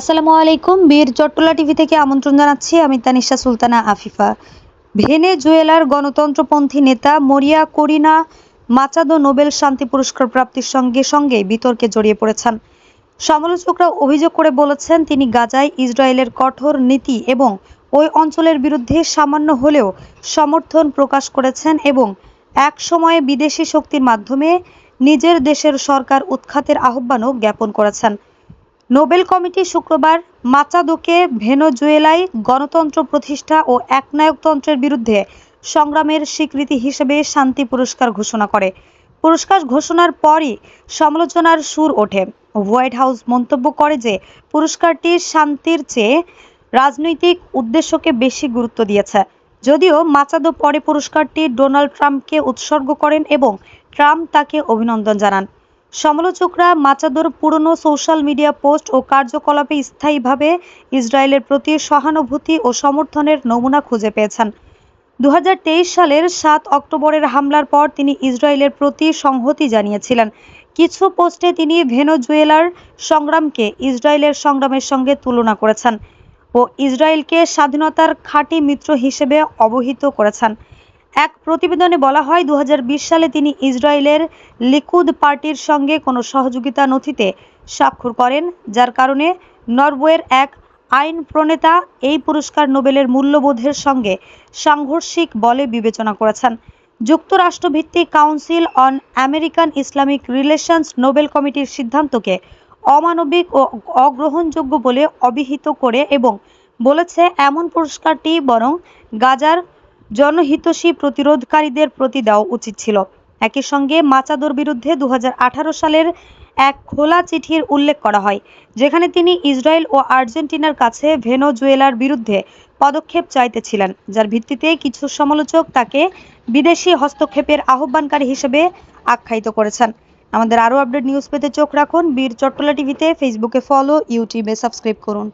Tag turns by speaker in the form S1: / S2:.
S1: আসসালামু আলাইকুম, বীর চট্টলা টিভি থেকে আমন্ত্রণ জানাচ্ছি আমি তানিশা সুলতানা আফিফা। ভেনেজুয়েলার গণতন্ত্রপন্থী নেতা মরিয়া করিনা মাচাদো নোবেল শান্তি পুরস্কার প্রাপ্তির সঙ্গে সঙ্গে বিতর্কে জড়িয়ে পড়েছেন। সমালোচকরা অভিযোগ করে বলেছেন, তিনি গাজায় ইসরায়েলের কঠোর নীতি এবং ওই অঞ্চলের বিরুদ্ধে সামান্য হলেও সমর্থন প্রকাশ করেছেন এবং এক সময়ে বিদেশি শক্তির মাধ্যমে নিজের দেশের সরকার উৎখাতের আহ্বানও জ্ঞাপন করেছেন। নোবেল কমিটি শুক্রবার মাচাদোকে ভেনোজুয়েলায় গণতন্ত্র প্রতিষ্ঠা ও একনায়কতন্ত্রের বিরুদ্ধে সংগ্রামের স্বীকৃতি হিসেবে শান্তি পুরস্কার ঘোষণা করে। পুরস্কার ঘোষণার পরই সমালোচনার সুর ওঠে। হোয়াইট হাউস মন্তব্য করে যে, পুরস্কারটি শান্তির চেয়ে রাজনৈতিক উদ্দেশ্যকে বেশি গুরুত্ব দিয়েছে। যদিও মাচাদো পরে পুরস্কারটি ডোনাল্ড ট্রাম্পকে উৎসর্গ করেন এবং ট্রাম্প তাকে অভিনন্দন জানান। সমালোচকরা মাচাদোর পুরনো সোশ্যাল মিডিয়া পোস্ট ও কার্যকলাপে স্থায়ীভাবে ইসরায়েলের প্রতি সহানুভূতি ও সমর্থনের নমুনা খুঁজে পেয়েছেন। দুহাজার তেইশ সালের সাত অক্টোবরের হামলার পর তিনি ইসরায়েলের প্রতি সংহতি জানিয়েছিলেন। কিছু পোস্টে তিনি ভেনোজুয়েলার সংগ্রামকে ইসরায়েলের সংগ্রামের সঙ্গে তুলনা করেছেন ও ইসরায়েলকে স্বাধীনতার খাঁটি মিত্র হিসেবে অবহিত করেছেন। এক প্রতিবেদনে বলা হয়, দুহাজার বিশ সালে তিনি ইসরায়েলের লিকুদ পার্টির সঙ্গে কোনো সহযোগিতা নথিতে স্বাক্ষর করেন, যার কারণে নরওয়ের এক আইন প্রণেতা এই পুরস্কার নোবেলের মূল্যবোধের সঙ্গে সাংঘর্ষিক বলে বিবেচনা করেছেন। যুক্তরাষ্ট্রভিত্তিক Council on American Islamic Relations Nobel কমিটির সিদ্ধান্তকে অমানবিক ও অগ্রহণযোগ্য বলে অভিহিত করে এবং বলেছে, এমন পুরস্কারটি বরং গাজার জনহিতৈষী প্রতিরোধকারীদের প্রতি দেওয়া উচিত ছিল। একই সঙ্গে মাচাদোর বিরুদ্ধে দুহাজার আঠারো সালের এক খোলা চিঠির উল্লেখ করা হয়, যেখানে তিনি ইসরায়েল ও আর্জেন্টিনার কাছে ভেনেজুয়েলার বিরুদ্ধে পদক্ষেপ চাইতেছিলেন, যার ভিত্তিতে কিছু সমালোচক তাকে বিদেশি হস্তক্ষেপের আহ্বানকারী হিসেবে আখ্যায়িত করেছেন। আমাদের আরও আপডেট নিউজ পেতে চোখ রাখুন বীর চট্টলা টিভিতে, ফেসবুকে ফলো, ইউটিউবে সাবস্ক্রাইব করুন।